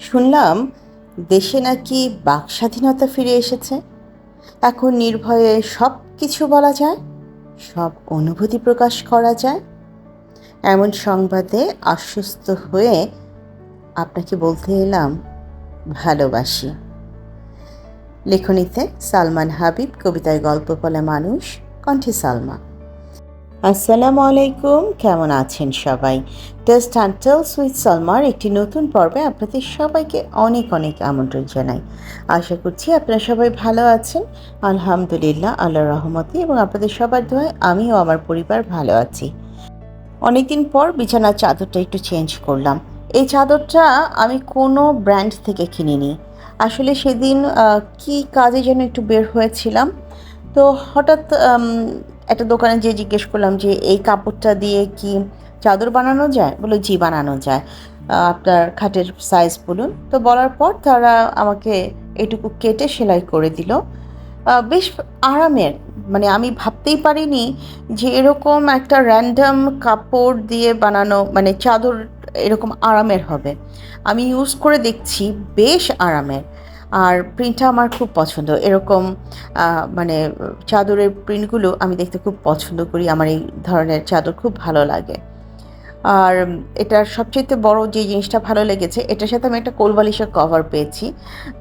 শুনলাম দেশে নাকি বাক স্বাধীনতা ফিরে এসেছে। এখন নির্ভয়ে সব কিছু বলা যায়, সব অনুভূতি প্রকাশ করা যায়। এমন সংবাদে আশ্বস্ত হয়ে আপনাকে বলতে এলাম, ভালোবাসি। লেখনীতে সালমান হাবিব, কবিতায় গল্প বলে মানুষ, কণ্ঠে সালমা। আসসালামু আলাইকুম, কেমন আছেন সবাই? টেস্ট অ্যান্ড টেলস উইথ সালমার একটি নতুন পর্বে আপনাদের সবাইকে অনেক অনেক আমন্ত্রণ জানাই। আশা করছি আপনারা সবাই ভালো আছেন। আলহামদুলিল্লাহ আল্লাহ রহমতে এবং আপনাদের সবার দোয়ায় আমিও আমার পরিবার ভালো আছি। অনেকদিন পর বিছানার চাদরটা একটু চেঞ্জ করলাম। এই চাদরটা আমি কোনো ব্র্যান্ড থেকে কিনিনি। আসলে সেদিন কি কাজে যেন একটু বের হয়েছিলাম। তো হঠাৎ একটা দোকানে যেয়ে জিজ্ঞেস করলাম যে, এই কাপড়টা দিয়ে কি চাদর বানানো যায়? বলে, জি, বানানো যায়। আপনার খাটের সাইজ বলুন। তো বলার পর তারা আমাকে এটুকু কেটে সেলাই করে দিল। বেশ আরামের মানে আমি ভাবতেই পারিনি যে এরকম একটা র্যান্ডম কাপড় দিয়ে বানানো মানে চাদর এরকম আরামের হবে। আমি ইউজ করে দেখছি, বেশ আরামের। আর প্রিন্টটা আমার খুব পছন্দ। এরকম মানে চাদরের প্রিন্টগুলো আমি দেখতে খুব পছন্দ করি। আমার এই ধরনের চাদর খুব ভালো লাগে। আর এটার সবচেয়ে বড় যে জিনিসটা ভালো লেগেছে, এটার সাথে আমি একটা কোলবালিশের কভার পেয়েছি।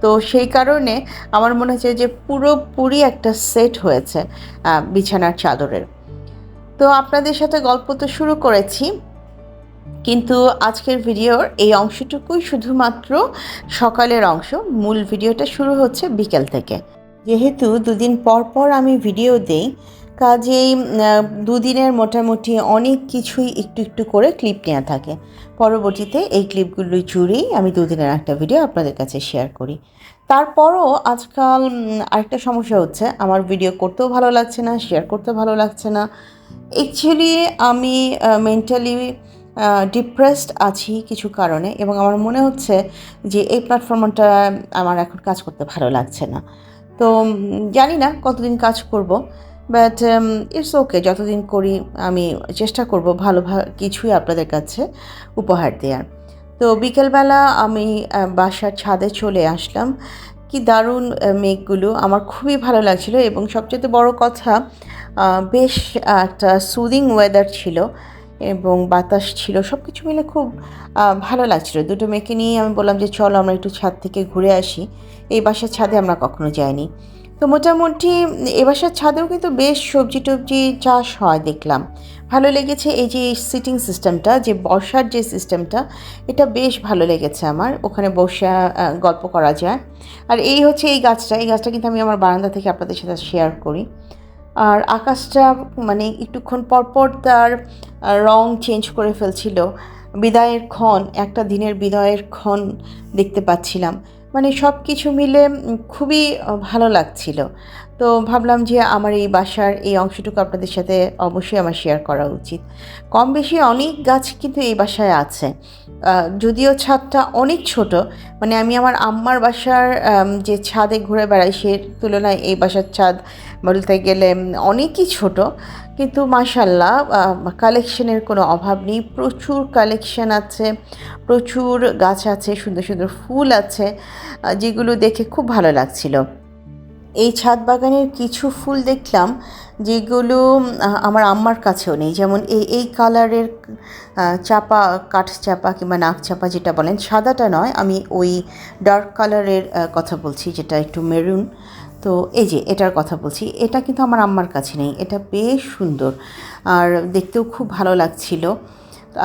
তো সেই কারণে আমার মনে হচ্ছে যে পুরোপুরি একটা সেট হয়েছে বিছানার চাদরের। তো আপনাদের সাথে গল্প তো শুরু করেছি। কিন্তু আজকের ভিডিওর এই অংশটুকুই শুধুমাত্র সকালের অংশ। মূল ভিডিওটা শুরু হচ্ছে বিকেল থেকে। যেহেতু দুদিন পর পর আমি ভিডিও দেই, কাজেই দুদিনের মোটামুটি অনেক কিছুই একটু একটু করে ক্লিপ নেওয়া থাকে। পরবর্তীতে এই ক্লিপগুলো জুড়েই আমি দুদিনের একটা ভিডিও আপনাদের কাছে শেয়ার করি। তারপরও আজকাল আরেকটা সমস্যা হচ্ছে, আমার ভিডিও করতেও ভালো লাগছে না, শেয়ার করতেও ভালো লাগছে না। অ্যাকচুয়ালি আমি মেন্টালি ডিপ্রেসড আছি কিছু কারণে এবং আমার মনে হচ্ছে যে এই প্ল্যাটফর্মটা আমার এখন কাজ করতে ভালো লাগছে না। তো জানি না কতদিন কাজ করব বাট ইটস ওকে যতদিন করি আমি চেষ্টা করব ভালো কিছুই আপনাদের কাছে উপহার দেওয়ার তো, বিকেলবেলা আমি বাসার ছাদে চলে আসলাম। কি দারুণ মেঘগুলো, আমার খুবই ভালো লাগছিল এবং সবচেয়ে বড় কথা বেশ একটা সুদিং ওয়েদার ছিল। এবং বাতাস ছিল সব কিছু মিলে খুব ভালো লাগছিল। দুটো মেয়েকে নিয়ে আমি বললাম যে, চলো আমরা একটু ছাদ থেকে ঘুরে আসি। এই বাসার ছাদে আমরা কখনো যাইনি। তো মোটামুটি এ বাসার ছাদেও কিন্তু বেশ সবজি টবজি চাষ হয় দেখলাম। ভালো লেগেছে এই যে সিটিং সিস্টেমটা, যে বসার যে সিস্টেমটা, এটা বেশ ভালো লেগেছে আমার, ওখানে বসে গল্প করা যায়। আর এই হচ্ছে এই গাছটা এই গাছটা কিন্তু আমি আমার বারান্দা থেকে আপনাদের সাথে শেয়ার করি। আর আকাশটা মানে একটুক্ষণ পরপর তার রং চেঞ্জ করে ফেলছিল। বিদায়ের ক্ষণ, একটা দিনের বিদায়ের ক্ষণ দেখতে পাচ্ছিলাম। মানে সব কিছু মিলে খুবই ভালো লাগছিল। তো ভাবলাম যে আমার এই বাসার এই অংশটুকু আপনাদের সাথে অবশ্যই আমার শেয়ার করা উচিত। কম বেশি অনেক গাছ কিন্তু এই বাসায় আছে। যদিও ছাদটা অনেক ছোট মানে আমি আমার আম্মার বাসার যে ছাদে ঘুরে বেড়াই সে তুলনায় এই বাসার ছাদ বলতে গেলে অনেকই ছোট। কিন্তু মাশাল্লাহ কালেকশনের কোনো অভাব নেই। প্রচুর কালেকশন আছে, প্রচুর গাছ আছে, সুন্দর সুন্দর ফুল আছে যেগুলো দেখে খুব ভালো লাগছিল। এই ছাদ বাগানের কিছু ফুল দেখলাম, যেগুলো আমার আম্মার কাছেও নেই। যেমন এই এই কালারের চাপা, কাঠ চাপা কিংবা নাক চাপা যেটা বলেন, সাদাটা নয়, আমি ওই ডার্ক কালারের কথা বলছি, যেটা একটু মেরুন তো এই যে, এটার কথা বলছি। এটা কিন্তু আমার আম্মার কাছে নেই। এটা বেশ সুন্দর। আর দেখতেও খুব ভালো লাগছিল।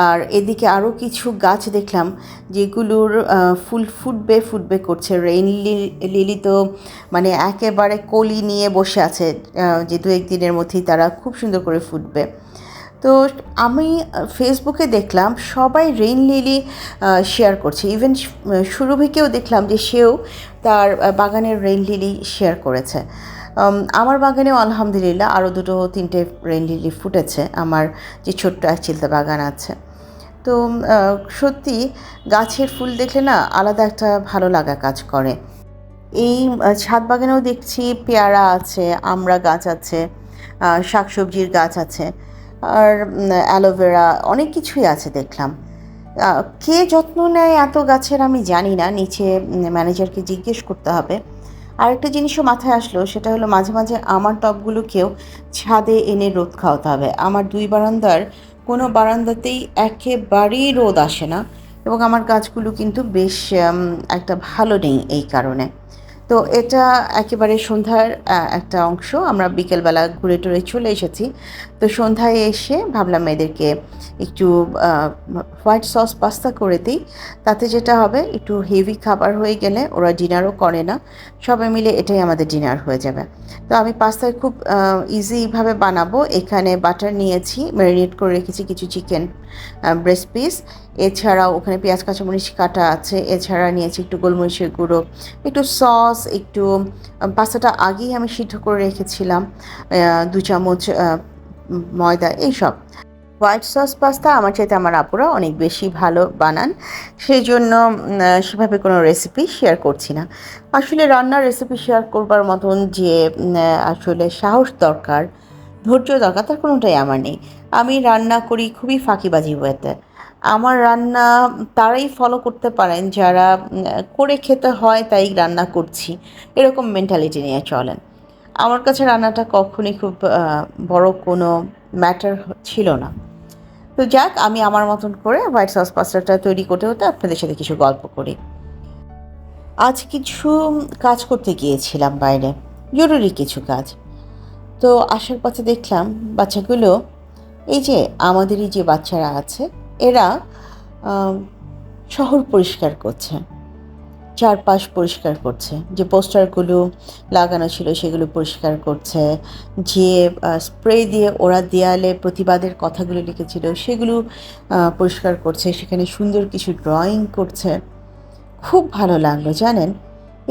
আর এদিকে আরও কিছু গাছ দেখলাম, যেগুলোর ফুল ফুটবে ফুটবে করছে। রেইন লিলি তো মানে একেবারে কলি নিয়ে বসে আছে যে দু একদিনের মধ্যেই তারা খুব সুন্দর করে ফুটবে। তো আমি ফেসবুকে দেখলাম সবাই রেইন লিলি শেয়ার করছে। ইভেন সুরভিকেও দেখলাম যে সেও তার বাগানের রেইন লিলি শেয়ার করেছে। আমার বাগানেও আলহামদুলিল্লাহ আরও দুটো, তিনটে রেইন লিলি ফুটেছে আমার যে ছোট্ট এক চিলতা বাগান আছে। তো সত্যি গাছের ফুল দেখলে না আলাদা একটা ভালো লাগা কাজ করে। এই ছাদ বাগানেও দেখছি পেয়ারা আছে, আমড়া গাছ আছে শাকসবজির গাছ আছে। আর অ্যালোভেরা অনেক কিছুই আছে দেখলাম। কে যত্ন নেয় এত গাছের আমি জানি না, নিচে ম্যানেজারকে জিজ্ঞেস করতে হবে। আরেকটা জিনিসও মাথায় আসলো, সেটা হলো মাঝে মাঝে আমার টবগুলোকেও ছাদে এনে রোদ খাওয়াতে হবে। আমার দুই বারান্দার কোনো বারান্দাতেই একেবারেই রোদ আসে না এবং আমার গাছগুলো কিন্তু বেশ একটা ভালো নেই এই কারণে। তো এটা একেবারে সন্ধ্যার একটা অংশ। আমরা বিকেলবেলা ঘুরে টুরে চলে এসেছি। তো সন্ধ্যায় এসে ভাবলাম এদেরকে একটু হোয়াইট সস পাস্তা করে দিই। তাতে যেটা হবে, একটু হেভি খাবার হয়ে গেলে ওরা ডিনারও করে না। সবাই মিলে এটাই আমাদের ডিনার হয়ে যাবে। তো আমি পাস্তায় খুব ইজিভাবে বানাবো। এখানে বাটার নিয়েছি, ম্যারিনেট করে রেখেছি কিছু চিকেন ব্রেস্ট পিস। এছাড়াও ওখানে পেঁয়াজ, কাঁচামরিচ কাটা আছে। এছাড়া নিয়েছি একটু গোলমরিচের গুঁড়ো, একটু সস একটু পাস্তাটা আগেই আমি সিদ্ধ করে রেখেছিলাম দু চামচ ময়দা এইসব। হোয়াইট সস পাস্তা আমার চাইতে আমার আপুরা অনেক বেশি ভালো বানান, সেই জন্য সেভাবে কোনো রেসিপি শেয়ার করছি না। আসলে রান্নার রেসিপি শেয়ার করবার মতন যে আসলে সাহস দরকার, ধৈর্য দরকার, তার কোনোটাই আমার নেই। আমি রান্না করি খুবই ফাঁকিবাজি ওয়েতে আমার রান্না তারাই ফলো করতে পারেন, যারা করে খেতে হয় তাই রান্না করছি। এরকম মেন্টালিটি নিয়ে চলেন। আমার কাছে রান্নাটা কখনই খুব বড় কোনো ম্যাটার ছিল না। তো যাক, আমি আমার মতন করে হোয়াইট সস পাস্তাটা তৈরি করতে হতে আপনাদের সাথে কিছু গল্প করি। আজ কিছু কাজ করতে গিয়েছিলাম বাইরে। জরুরি কিছু কাজ। তো আসার পথে দেখলাম বাচ্চাগুলো, এই যে আমাদেরই যে বাচ্চারা আছে এরা শহর পরিষ্কার করছে, চারপাশ পরিষ্কার করছে, যে পোস্টারগুলো লাগানো ছিল সেগুলো পরিষ্কার করছে, যে স্প্রে দিয়ে ওরা দেয়ালে প্রতিবাদের কথাগুলো লিখেছিল সেগুলো পরিষ্কার করছে, সেখানে সুন্দর কিছু ড্রয়িং করছে। খুব ভালো লাগল, জানেন?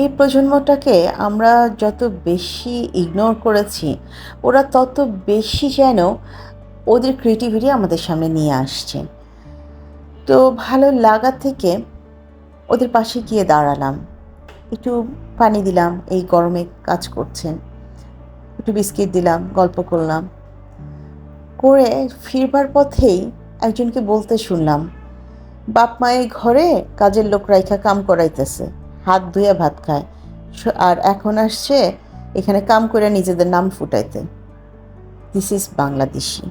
এই প্রজন্মটাকে আমরা যত বেশি ইগনোর করেছি, ওরা তত বেশি যেন ওদের ক্রিয়েটিভিটি আমাদের সামনে নিয়ে আসছে। তো ভালো লাগা থেকে ওদের পাশে গিয়ে দাঁড়ালাম। একটু পানি দিলাম, এই গরমে কাজ করছেন একটু বিস্কিট দিলাম, গল্প করলাম। করে ফিরবার পথেই একজনকে বলতে শুনলাম, বাপ মায়ের ঘরে কাজের লোক রাইখা কাম করাইতেছে, হাত ধুয়ে ভাত খায়। আর এখন আসছে এখানে কাম করে নিজেদের নাম ফুটাইতে। This is Bangladeshi.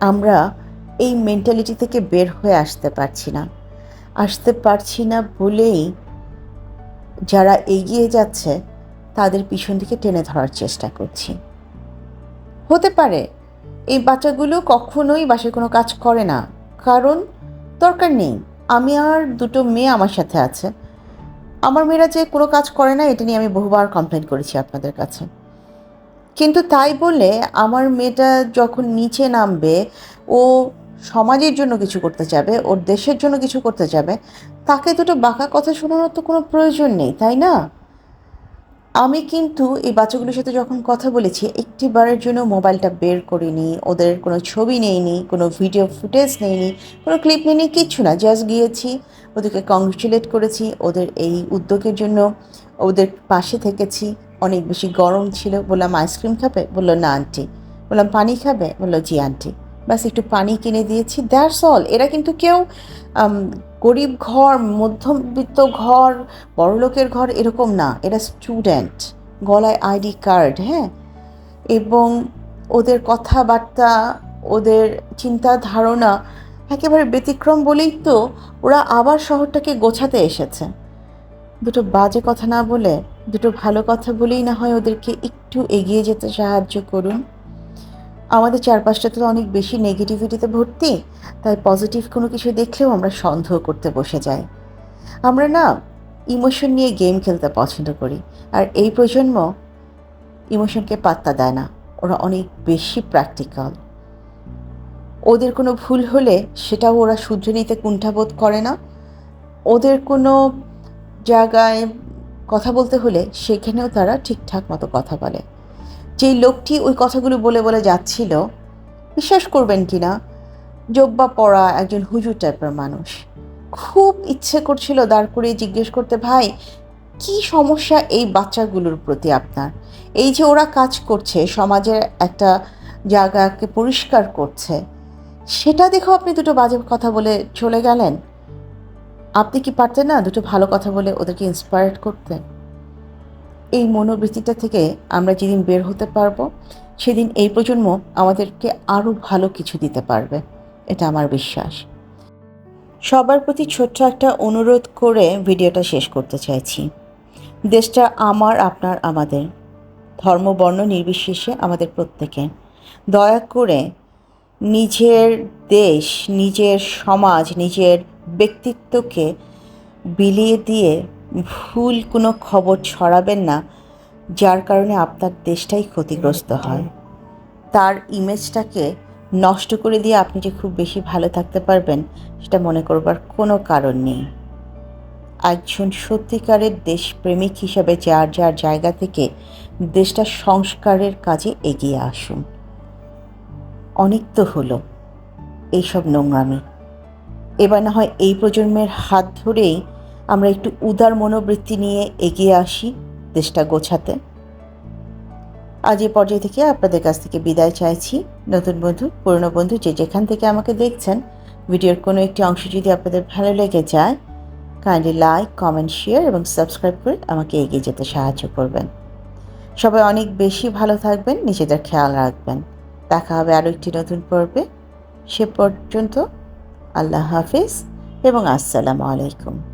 আমরা এই মেন্টালিটি থেকে বের হয়ে আসতে পারছি না। আসতে পারছি না বলেই যারা এগিয়ে যাচ্ছে, তাদের পিছন দিকে টেনে ধরার চেষ্টা করছি। হতে পারে এই বাচ্চাগুলো কখনোই বাসায় কোনো কাজ করে না, কারণ দরকার নেই। আমি আর দুটো মেয়ে আমার সাথে আছে। আমার মেয়েরা যে কোনো কাজ করে না, এটা নিয়ে আমি বহুবার কমপ্লেন করেছি আপনাদের কাছে। কিন্তু তাই বলে আমার মেয়েটা যখন নিচে নামবে, ও সমাজের জন্য কিছু করতে যাবে ওর দেশের জন্য কিছু করতে যাবে তাকে দুটো বাঁকা কথা শোনানোর তো কোনো প্রয়োজন নেই, তাই না? আমি কিন্তু এই বাচ্চাগুলোর সাথে যখন কথা বলেছি, একটিবারের জন্য মোবাইলটা বের করিনি, ওদের কোনো ছবি নেইনি, কোনো ভিডিও ফুটেজ নেইনি, কোনো ক্লিপ নেইনি, কিচ্ছু না জাস্ট গিয়েছি, ওদেরকে কংগ্রেচুলেট করেছি, ওদের এই উদ্যোগের জন্য, ওদের পাশে থেকেছি, অনেক বেশি গরম ছিল, বললাম আইসক্রিম খাবে? বলল, না আন্টি বললাম, পানি খাবে? বলল, জি আন্টি ব্যাস একটু পানি কিনে দিয়েছি দ্যাটস অল এরা কিন্তু কেউ গরিব ঘর, মধ্যবিত্ত ঘর বড়লোকের ঘর এরকম না। এরা স্টুডেন্ট গলায় আইডি কার্ড হ্যাঁ? এবং ওদের কথাবার্তা, ওদের চিন্তা ধারণা একেবারে ব্যতিক্রম বলেই তো ওরা আবার শহরটাকে গোছাতে এসেছে। দুটো বাজে কথা না বলে, দুটো ভালো কথা বলেই না হয় ওদেরকে একটু এগিয়ে যেতে সাহায্য করুন। আমাদের চারপাশটা তো অনেক বেশি নেগেটিভিটিতে ভর্তি, তাই পজিটিভ কোনো কিছু দেখলেও আমরা সন্দেহ করতে বসে যাই। আমরা না ইমোশন নিয়ে গেম খেলতে পছন্দ করি, আর এই প্রজন্ম ইমোশনকে পাত্তা দেয় না, ওরা অনেক বেশি প্র্যাকটিক্যাল ওদের কোনো ভুল হলে সেটাও ওরা শুধরে নিতে কুণ্ঠাবোধ করে না। ওদের কোনো জায়গায় কথা বলতে হলে সেখানেও তারা ঠিকঠাক মতো কথা বলে। যেই লোকটি ওই কথাগুলো বলে বলে যাচ্ছিল, বিশ্বাস করবেন কি না, জব্বা পড়া একজন হুজুর টাইপের মানুষ। খুব ইচ্ছে করছিল দাঁড় করিয়ে জিজ্ঞেস করতে, ভাই, কি সমস্যা এই বাচ্চাগুলোর প্রতি আপনার? এই যে ওরা কাজ করছে, সমাজের একটা জায়গাকে পরিষ্কার করছে, সেটা দেখো আপনি দুটো বাজে কথা বলে চলে গেলেন। আপনি কি পারতেন না দুটো ভালো কথা বলে ওদেরকে ইন্সপায়ার্ড করতে? এই মনোবৃত্তিটা থেকে আমরা যেদিন বের হতে পারব, সেদিন এই প্রজন্ম আমাদেরকে আরও ভালো কিছু দিতে পারবে। এটা আমার বিশ্বাস। সবার প্রতি ছোট্ট একটা অনুরোধ করে ভিডিওটা শেষ করতে চাইছি। দেশটা আমার, আপনার, আমাদের। ধর্ম, বর্ণ নির্বিশেষে আমাদের প্রত্যেকে। দয়া করে নিজের দেশ, নিজের সমাজ, নিজের ব্যক্তিত্বকে বিলিয়ে দিয়ে ভুল কোনো খবর ছড়াবেন না, যার কারণে আপনার দেশটাই ক্ষতিগ্রস্ত হয়। তার ইমেজটাকে নষ্ট করে দিয়ে আপনি যে খুব বেশি ভালো থাকতে পারবেন, সেটা মনে করবার কোনো কারণ নেই। একজন সত্যিকারের দেশপ্রেমিক হিসাবে যার যার জায়গা থেকে দেশটা সংস্কারের কাজে এগিয়ে আসুন। অনেক তো হলো এইসব নোংরামি। এবার না হয় এই প্রজন্মের হাত ধরেই আমরা একটু উদার মনোবৃত্তি নিয়ে এগিয়ে আসি দেশটা গোছাতে। আজ এই পর্যায় থেকে আপনাদের কাছ থেকে বিদায় চাইছি। নতুন বন্ধু, পুরনো বন্ধু যে যেখান থেকে আমাকে দেখছেন, ভিডিওর কোনো একটি অংশ যদি আপনাদের ভালো লেগে যায় কাইন্ডলি লাইক কমেন্ট শেয়ার এবং সাবস্ক্রাইব করে আমাকে এগিয়ে যেতে সাহায্য করবেন। সবাই অনেক বেশি ভালো থাকবেন, নিজেদের খেয়াল রাখবেন। দেখা হবে আরও একটি নতুন পর্বে। সে পর্যন্ত আল্লাহ হাফিজ এবং আসসালামু আলাইকুম।